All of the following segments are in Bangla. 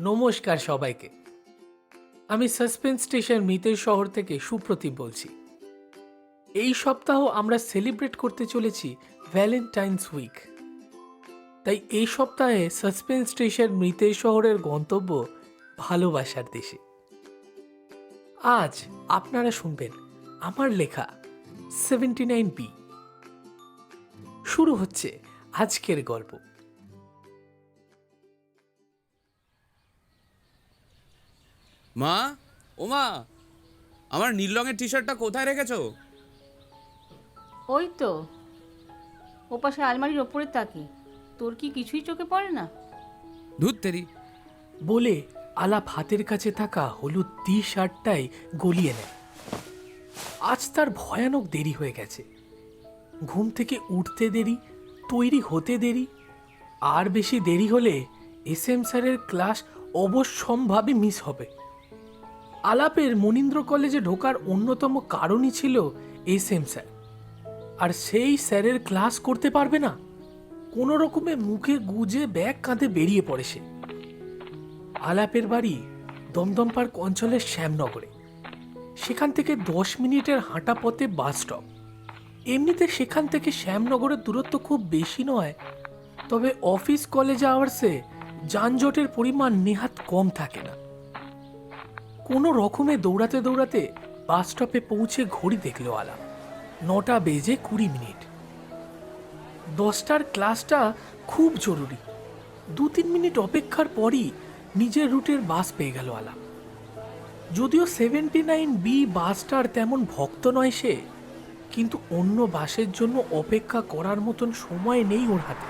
নমস্কার সবাইকে। আমি সাসপেন্স স্টেশন মিতের শহর থেকে সুপ্রতীপ বলছি। এই সপ্তাহ আমরা সেলিব্রেট করতে চলেছি ভ্যালেন্টাইন্স উইক। তাই এই সপ্তাহে সাসপেন্স স্টেশন মৃতের শহরের গন্তব্য ভালোবাসার দেশে। আজ আপনারা শুনবেন আমার লেখা সেভেন্টি নাইন বি। শুরু হচ্ছে আজকের গল্প। মা ও মা আমার নীল রঙের টি শার্টটা কোথায় রেখেছো? ওই তো ওপাশে আলমারির ওপরে তাকি। তোর কি কিছুই চোখে পড়ে না? ধুত তেরি। বলে আলাপ হাতের কাছে থাকা হলুদ টি শার্টটাই গলিয়ে নেয়। আজ তার ভয়ানক দেরি হয়ে গেছে। ঘুম থেকে উঠতে দেরি তৈরি হতে দেরি আর বেশি দেরি হলে এস এম স্যারের ক্লাস অবশ্যম্ভাবে মিস হবে। আলাপের মনীন্দ্র কলেজে ঢোকার অন্যতম কারণই ছিল এস এম স্যার আর সেই স্যারের ক্লাস করতে পারবে না। কোনো রকমে মুখে গুজে ব্যাগ কাঁধে বেরিয়ে পড়ে সে। আলাপের বাড়ি দমদম পার্ক অঞ্চলের শ্যামনগরে। সেখান থেকে দশ মিনিটের হাঁটা পথে বাস স্টপ এমনিতে সেখান থেকে শ্যামনগরের দূরত্ব খুব বেশি নয়, তবে অফিস কলেজ আওয়ার্সে যানজটের পরিমাণ নেহাত কম থাকে না। কোনো রকমে দৌড়াতে দৌড়াতে বাস স্টপে পৌঁছে ঘড়ি দেখল আলাপ নটা বেজে কুড়ি মিনিট। দশটার ক্লাসটা খুব জরুরি। দু তিন মিনিট অপেক্ষার পরই নিজের রুটের বাস পেয়ে গেল আলাপ যদিও সেভেন্টি নাইন বি বাসটার তেমন ভক্ত নয় সে, কিন্তু অন্য বাসের জন্য অপেক্ষা করার মতন সময় নেই ওর হাতে।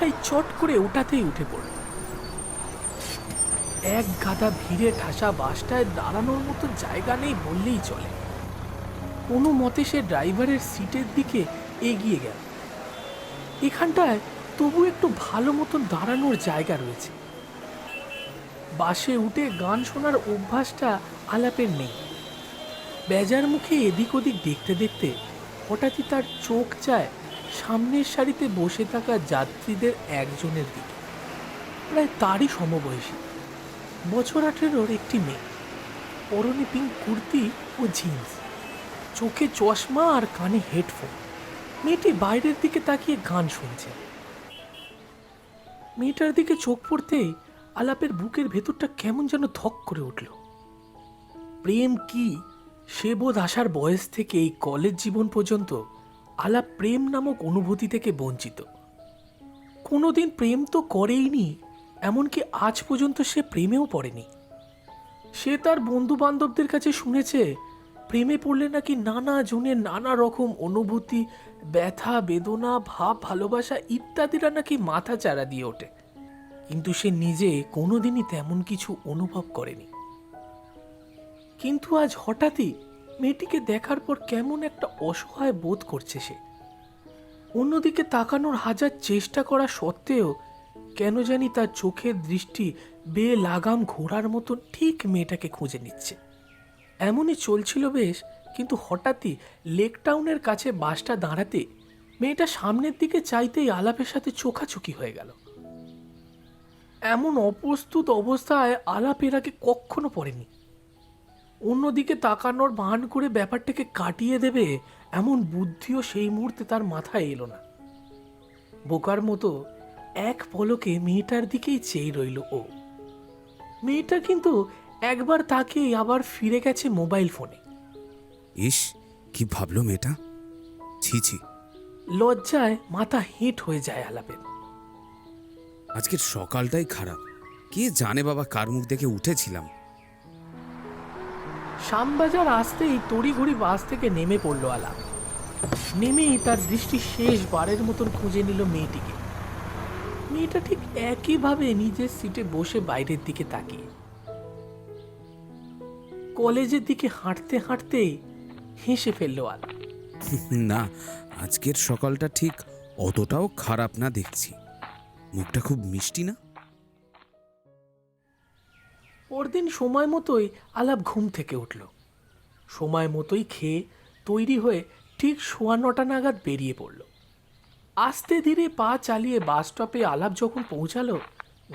তাই চট করে ওটাতেই উঠে পড়ল। এক গাদা ভিড়ে ঠাসা বাসটায় দাঁড়ানোর মতো জায়গা নেই বললেই চলে। কোনো মতে সে ড্রাইভারের সিটের দিকে এগিয়ে গেল। এখানটায় তবু একটু ভালো মতন দাঁড়ানোর জায়গা রয়েছে। বাসে উঠে গান শোনার অভ্যাসটা আলাপের নেই। বেজার মুখে এদিক ওদিক দেখতে দেখতে হঠাৎই তার চোখ চায় সামনের সারিতে বসে থাকা যাত্রীদের একজনের দিকে। প্রায় তারই সমবয়সী। বছর আঠেরোর একটি মেয়ে। পরনে পিঙ্ক কুর্তি ও জিন্স চোখে চশমা আর কানে হেডফোন মেয়েটি বাইরের দিকে তাকিয়ে গান শুনছে। মেয়েটার দিকে চোখ পড়তেই আলাপের বুকের ভেতরটা কেমন যেন ধক করে উঠল। প্রেম কি? সে বোধ আসার বয়স থেকে এই কলেজ জীবন পর্যন্ত আলাপ প্রেম নামক অনুভূতি থেকে বঞ্চিত। কোনোদিন প্রেম তো করেইনি এমনকি আজ পর্যন্ত সে প্রেমেও পড়েনি। সে তার বন্ধু বান্ধবদের কাছে শুনেছে, প্রেমে পড়লে নাকি নানা জনের নানা রকম অনুভূতি, ব্যথা, বেদনা, ভাব, ভালোবাসা ইত্যাদিরা নাকি মাথা চারা দিয়ে ওঠে। কিন্তু সে নিজে কোনোদিনই তেমন কিছু অনুভব করেনি। কিন্তু আজ হঠাৎই মেয়েটিকে দেখার পর কেমন একটা অসহায় বোধ করছে সে। অন্যদিকে তাকানোর হাজার চেষ্টা করা সত্ত্বেও কেন জানি তার চোখের দৃষ্টি বে লাগাম ঘোড়ার মতো ঠিক মেয়েটাকে খুঁজে নিচ্ছে। এমনই চলছিল বেশ, কিন্তু হঠাৎই লেক টাউনের কাছে বাসটা দাঁড়াতে মেয়েটা সামনের দিকে চাইতেই আলাপের সাথে চোখাচোখি হয়ে গেল। এমন অপ্রস্তুত অবস্থায় আলাপ এর আগে কখনো পড়েনি। অন্যদিকে তাকানোর বান করে ব্যাপারটাকে কাটিয়ে দেবে এমন বুদ্ধিও সেই মুহূর্তে তার মাথায় এলো না। বোকার মতো এক পলকে মেয়েটার দিকেই চেয়ে রইল ও। মেয়েটা কিন্তু একবার তাকে আবার ফিরে গেছে মোবাইল ফোনে। ইস কি ভাবলো মেয়েটা? ছি ছি। লজ্জায় মাথা হেঁট হয়ে যায় আলাপের। আজকের সকালটাই খারাপ। কে জানে বাবা কার মুখ দেখে উঠেছিলাম। শ্যামবাজার আসতেই তড়িঘড়ি বাস থেকে নেমে পড়ল আলাপ। নেমেই তার দৃষ্টি শেষবারের মতন খুঁজে নিল মেয়েটিকে। মেয়েটা ঠিক একইভাবে নিজের সিটে বসে বাইরের দিকে তাকিয়ে। কলেজের দিকে হাঁটতে হাঁটতেই হেসে ফেলল আলাপ না আজকের সকালটা ঠিক অতটাও খারাপ না দেখছি। মুখটা খুব মিষ্টি না? পরদিন সময় মতোই আলাপ ঘুম থেকে উঠল। সময় মতোই খেয়ে তৈরি হয়ে ঠিক সোয়া নটা নাগাদ বেরিয়ে পড়ল। আস্তে ধীরে পা চালিয়ে বাস স্টপে আলাপ যখন পৌঁছালো,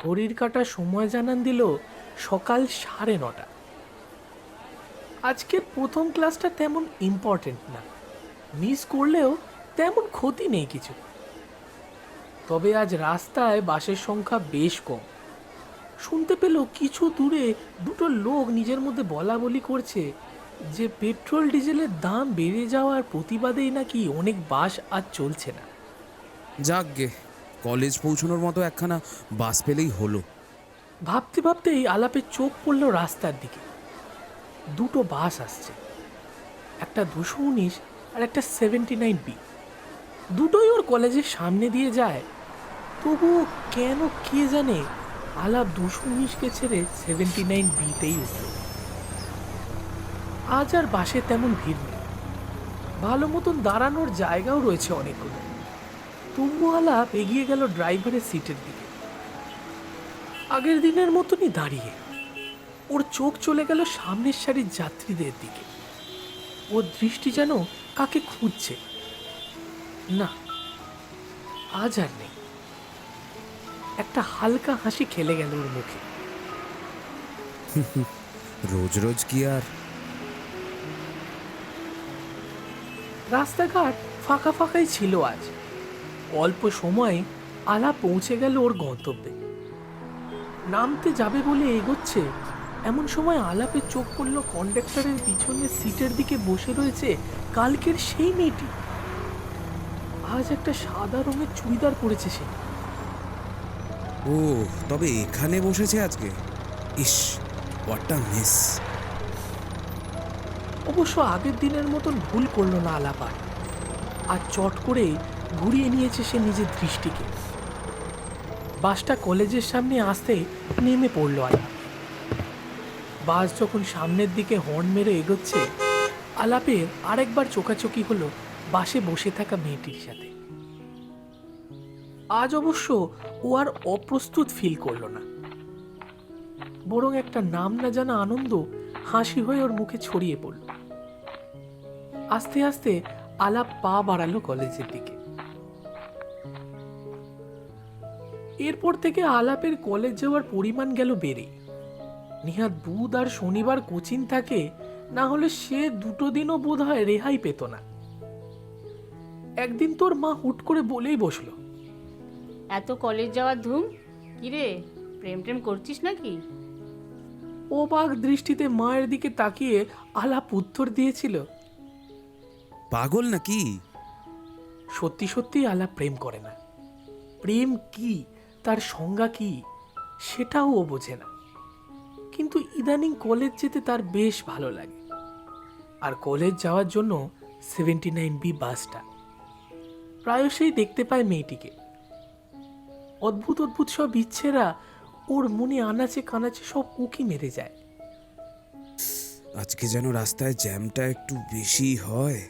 ঘড়ির কাটা সময় জানান দিল সকাল সাড়ে নটা। আজকের প্রথম ক্লাসটা তেমন ইম্পর্টেন্ট না। মিস করলেও তেমন ক্ষতি নেই কিছু। তবে আজ রাস্তায় বাসের সংখ্যা বেশ কম। শুনতে পেল কিছু দূরে দুটো লোক নিজের মধ্যে বলা বলি করছে যে পেট্রোল ডিজেলের দাম বেড়ে যাওয়ার প্রতিবাদেই নাকি অনেক বাস আজ চলছে না। যাক গে, কলেজ পৌঁছানোর মতো একখানা বাস পেলেই হলো। ভাবতে ভাবতেই আলাপে চোখ পড়ল রাস্তার দিকে। দুটো বাস আসছে। একটা দুশো উনিশ আর একটা সেভেন্টি নাইন বি। দুটোই ওর কলেজের সামনে দিয়ে যায়। তবুও কেন কে জানে আলাপ দুশো উনিশকে ছেড়ে সেভেন্টি নাইন বিতেই উঠল। আজ আর বাসে তেমন ভিড় নেই। ভালো মতন দাঁড়ানোর জায়গাও রয়েছে অনেকগুলো। তবু আলাপ এগিয়ে গেল ড্রাইভারের সিটের দিকে। আগের দিনের মতনই দাঁড়িয়ে। ওর চোখ চলে গেল সামনের সারির যাত্রীদের দিকে। ওর দৃষ্টি যেন কাকে খুঁজছে। না আজ আর নেই। একটা হালকা হাসি খেলে গেল ওর মুখে। রোজ রোজ কি আর? রাস্তাঘাট ফাঁকা ফাঁকাই ছিল আজ। অল্প সময়ে আলা পৌঁছে গেল ওর গন্তব্যে। নামতে যাবে বলে এগোচ্ছে এমন সময় আলাপে চোখ পড়ল কন্ডাক্টরের পিছনে সিটের দিকে বসে রয়েছে কালকের সেই মেয়েটি। আজ একটা সাদা রঙের চুড়িদার পরেছে সে। ও তবে এখানে বসেছে আজকে? ইস হোয়াট মিস অবশ্য আগের দিনের মতন ভুল করল না আলাপ আর। আর চট করে ঘুরিয়ে নিয়েছে সে নিজের দৃষ্টিকে। বাসটা কলেজের সামনে আসতে নেমে পড়ল আলাপ। বাস যখন সামনের দিকে হর্ন মেরে এগোচ্ছে, আলাপের আরেকবার চোকাচোকি হলো বাসে বসে থাকা মেয়েটির সাথে। আজ অবশ্য ও আর অপ্রস্তুত ফিল করল না। বরং একটা নাম না জানা আনন্দ হাসি হয়ে ওর মুখে ছড়িয়ে পড়ল। আস্তে আস্তে আলাপ পা বাড়ালো কলেজের দিকে। এরপর থেকে আলাপের কলেজ যাওয়ার পরিমাণ গেল বেড়ে। নিহাত বুধ আর শনিবার কোচিং থাকে না হলে সে দুটো দিনও বোধ হয় রেহাই পেত না। একদিন তোর মা হুট করে বলেই বসল এত কলেজ যাওয়ার ধুম? কিরে প্রেম টেম করছিস নাকি? ও অবাক দৃষ্টিতে মায়ের দিকে তাকিয়ে আলাপ উত্তর দিয়েছিল পাগল নাকি? সত্যি সত্যি আলাপ প্রেম করে না। প্রেম কি? তার সংজ্ঞা কি, সেটাও ও বোঝে না। কিন্তু ইদানিং কলেজ যেতে তার বেশ ভালো লাগে। আর কলেজ যাওয়ার জন্য সেভেন্টি নাইন বি বাসটা। প্রায়শই দেখতে পায় মেয়েটিকে। অদ্ভুত অদ্ভুত সব ইচ্ছেরা ওর মনে আনাচে কানাচে সব উকি মেরে যায়। আজকে যেন রাস্তায় জ্যামটা একটু বেশি হয়।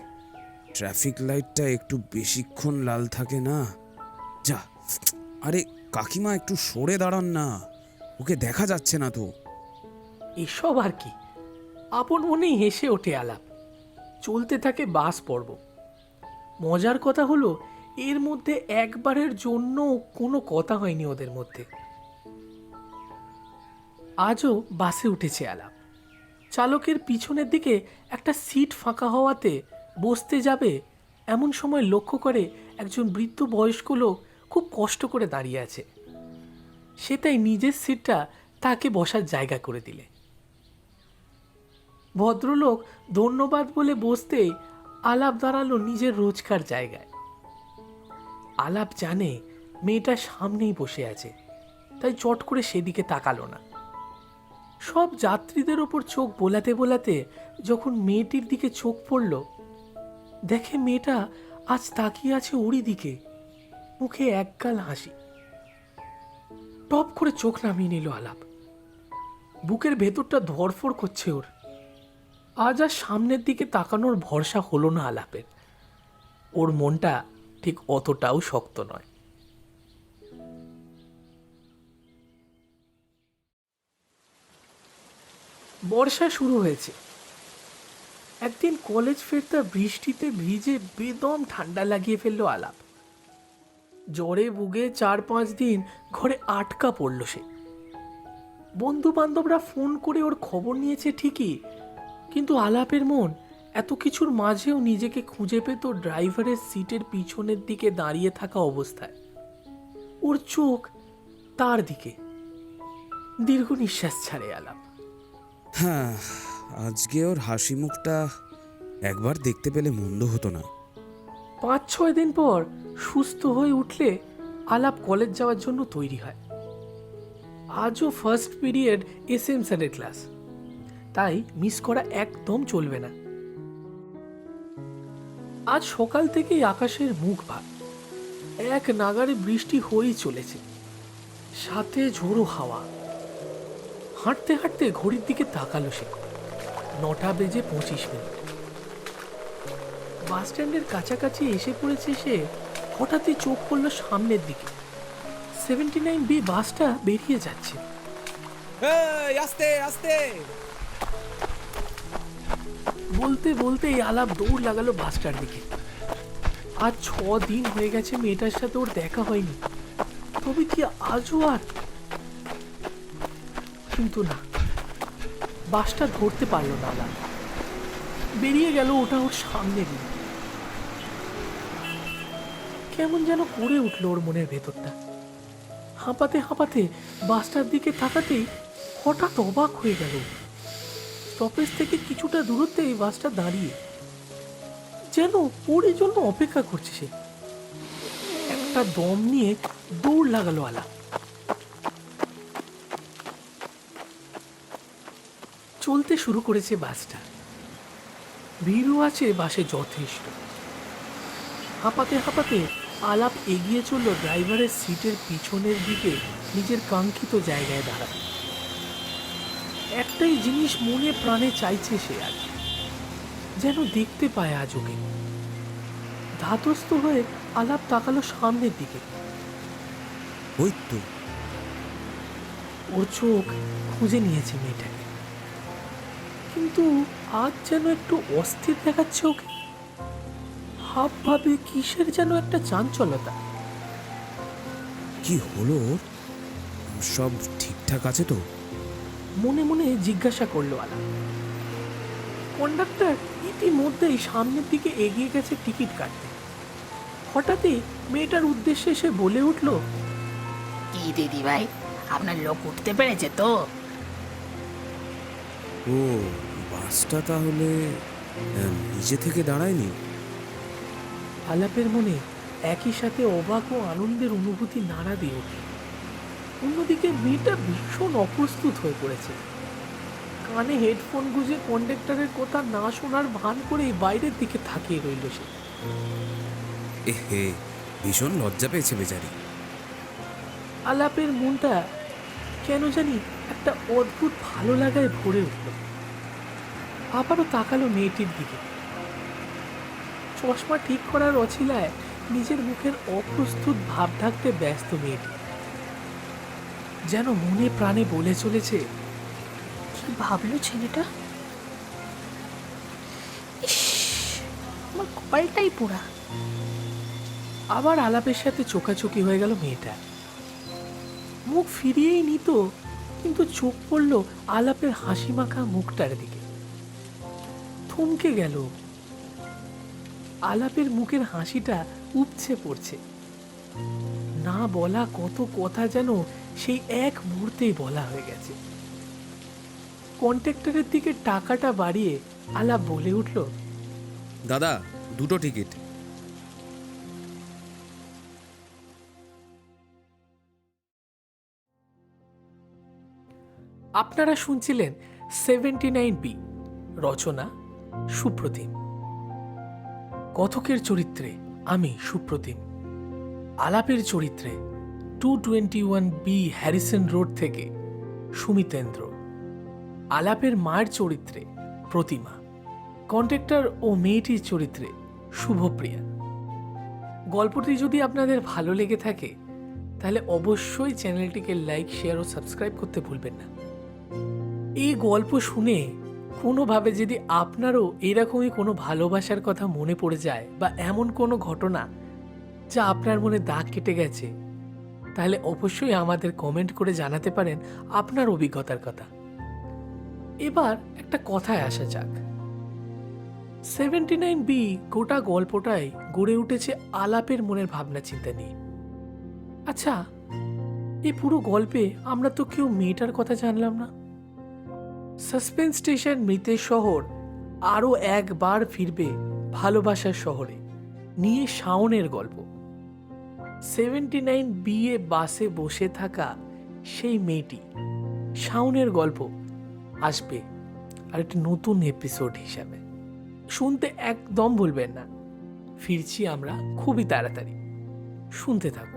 ট্রাফিক লাইটটা একটু বেশিক্ষণ লাল থাকে না। যা, আরে কাকিমা একটু সরে দাঁড়ান না, ওকে দেখা যাচ্ছে না তো। এসব আর কি? আপন মনেই হেসে ওঠে আলাপ। চলতে থাকে বাস পর্ব। মজার কথা হলো, এর মধ্যে একবারের জন্য কোনো কথা হয়নি ওদের মধ্যে। আজও বাসে উঠেছে আলাপ। চালকের পিছনের দিকে একটা সিট ফাঁকা হওয়াতে বসতে যাবে এমন সময় লক্ষ্য করে একজন বৃদ্ধ বয়স্ক লোক খুব কষ্ট করে দাঁড়িয়ে আছে। সে তাই নিজের সিটটা তাকে বসার জায়গা করে দিলে। ভদ্রলোক ধন্যবাদ বলে বসতেই আলাপ দাঁড়াল নিজের রোজকার জায়গায়। আলাপ জানে মেয়েটা সামনেই বসে আছে, তাই চট করে সেদিকে তাকালো না। সব যাত্রীদের ওপর চোখ বোলাতে বোলাতে যখন মেয়েটির দিকে চোখ পড়ল, দেখে মেয়েটা আজ তাকিয়ে আছে ওরই দিকে। মুখে একগাল হাসি। টপ করে চোখ নামিয়ে নিল আলাপ। বুকের ভেতরটা ধরফর করছে ওর। আজ আর সামনের দিকে তাকানোর ভরসা হলো না আলাপের। ওর মনটা ঠিক অতটাও শক্ত নয়। বর্ষা শুরু হয়েছে। একদিন কলেজ ফেরতা বৃষ্টিতে ভিজে বেদম ঠান্ডা লাগিয়ে ফেলল আলাপ। জ্বরে ভুগে চার পাঁচ দিন ঘরে আটকা পড়ল সে। বন্ধু বান্ধবরা ফোন করে ওর খবর নিয়েছে ঠিকই, কিন্তু আলাপের মন এত কিছুর মাঝেও নিজেকে খুঁজে পেত ড্রাইভারের সিটের পিছনের দিকে দাঁড়িয়ে থাকা অবস্থায়। ওর চোখ তার দিকে। দীর্ঘ নিঃশ্বাস ছাড়ে আলাপ। হ্যাঁ আজকে ওর হাসি মুখটা একবার দেখতে পেলে মন্দ হতো না। পাঁচ ছয় দিন পর সুস্থ হয়ে উঠলে আলাপ কলেজ যাওয়ার জন্য তৈরি হয়। আজও ফার্স্ট পিরিয়ড এস এম স্যারের ক্লাস তাই মিস করা একদম চলবে না। আজ সকাল থেকেই আকাশের মুখ ভাগ এক নাগারে বৃষ্টি হয়েই চলেছে। সাথে ঝোড়ো হাওয়া। হাঁটতে হাঁটতে ঘড়ির দিকে তাকালো সে। নটা বেজে পঁচিশ মিনিট। বাস স্ট্যান্ডের কাছাকাছি এসে পড়েছে সে হঠাৎই চোখ পড়ল সামনের দিকে। সেভেন্টি নাইন বি বাসটা বেরিয়ে যাচ্ছে। আস্তে আস্তে। বলতে বলতে এই আলাপ দৌড় লাগালো বাসটার দিকে। আজ ছ দিন হয়ে গেছে মেয়েটার সাথে ওর দেখা হয়নি। তবে কি আজও আর? কিন্তু না বাসটা ধরতে পারল না আলাপ। বেরিয়ে গেল ওটা ওর সামনে দিয়ে কেমন যেন করে উঠল ওর মনের ভেতরটা। হাঁপাতে হাঁপাতে বাসটার দিকে তাকাতেই হঠাৎ অবাক হয়ে গেল। স্টপেজ থেকে কিছুটা দূরত্বে এই বাসটা দাঁড়িয়ে যেন ওর জন্য অপেক্ষা করছে সে। একটা দম নিয়ে দৌড় লাগালো আলা। চলতে শুরু করেছে বাসটা। ভিড়ও আছে, বাসে যথেষ্ট। হাঁপাতে হাঁপাতে আলাপ এগিয়ে চলল ড্রাইভারের সিটের পিছনের দিকে নিজের কাঙ্ক্ষিত জায়গায় দাঁড়াতে। একটাই জিনিস মনে প্রাণে চাইছে সে আর যেন দেখতে পায় আজ ওকে। ধাতস্থ হয়ে আলাপ তাকালো সামনের দিকে। ওই তো। ওর চোখ খুঁজে নিয়েছে মেয়েটাকে। কিন্তু আজ যেন একটু অস্থির দেখাচ্ছে ওকে। হাব ভাবে কিসের যেন একটা চাঞ্চলতা কি হলো ওর? সব ঠিকঠাক আছে তো? মনে মনে জিজ্ঞাসা করল আলা কন্ডাক্টর ইতিমধ্যেই সামনের দিকে এগিয়ে গেছে টিকিট কাটতে। হঠাৎই মেয়েটার উদ্দেশ্যে সে বলে উঠল কি দিদি ভাই আপনার লোক উঠতে পেরেছে তো? ও বাসটা তাহলে নিজে থেকে দাঁড়ায়নি? আলাপের মনে একই সাথে অবাক ও আনন্দের অনুভূতি নাড়া দিয়ে ওঠে। অন্যদিকে মেয়েটা ভীষণ অপ্রস্তুত হয়ে পড়েছে। কানে হেডফোন গুঁজে কন্ডাক্টরের কথা না শোনার ভান করে বাইরের দিকে তাকিয়ে রইল সে। এহে ভীষণ লজ্জা পেয়েছে বেচারি। আলাপের মনটা কেন জানি একটা অদ্ভুত ভালো লাগায় ভরে উঠল। আবারও তাকালো মেয়েটির দিকে। চশমা ঠিক করার অছিলায় নিজের মুখের অপ্রস্তুত ভাব ঢাকতে ব্যস্ত মেয়েটি। যেন মনে প্রাণে বলে চলেছে, কি ভাবলো ছেলেটা? আমার কপালটাই পোড়া। আবার আলাপের সাথে চোখাচোখি হয়ে গেল মেয়েটা। মুখ ফিরিয়েই নিত, কিন্তু চোখ পড়ল আলাপের হাসি মাখা মুখটার দিকে। থমকে গেল। আলাপের মুখের হাসিটা উপছে পড়ছে। না বলা কত কথা যেন সেই এক মুহূর্তেই বলা হয়ে গেছে। কন্ট্রাক্টরের দিকে টাকাটা বাড়িয়ে আলাপ বলে উঠল দাদা দুটো টিকিট। আপনারা শুনছিলেন সেভেন্টি নাইন বি রচনা সুপ্রতিম। কথকের চরিত্রে আমি সুপ্রতিম। আলাপের চরিত্রে two twenty one B Harrison road থেকে সুমিতেন্দ্র। আলাপের মায়ের চরিত্রে প্রতিমা। কন্ট্রাক্টর ও মেয়েটির চরিত্রে শুভপ্রিয়া। গল্পটি যদি আপনাদের ভালো লেগে থাকে, তাহলে অবশ্যই চ্যানেলটিকে লাইক, শেয়ার ও সাবস্ক্রাইব করতে ভুলবেন না। এই গল্প শুনে কোনোভাবে যদি আপনারও এরকমই কোনো ভালোবাসার কথা মনে পড়ে যায় বা এমন কোনো ঘটনা যা আপনার মনে দাগ কেটে গেছে, তাহলে অবশ্যই আমাদের কমেন্ট করে জানাতে পারেন আপনার অভিজ্ঞতার কথা। এবার একটা কথায় আসা যাক। সেভেন্টি নাইন বি গোটা গল্পটাই গড়ে উঠেছে আলাপের মনের ভাবনা চিন্তা নিয়ে। আচ্ছা এই পুরো গল্পে আমরা তো কেউ মেয়েটার কথা জানলাম না। সাসপেন্স স্টেশন মৃতের শহর আরও একবার ফিরবে ভালোবাসার শহরে। নিয়ে শাওনের গল্প। সেভেন্টি নাইন বিয়ে বাসে বসে থাকা সেই মেয়েটি। শাওনের গল্প আসবে আর একটি নতুন এপিসোড হিসাবে। শুনতে একদম ভুলবেন না। ফিরছি আমরা খুবই তাড়াতাড়ি। শুনতে থাকুন।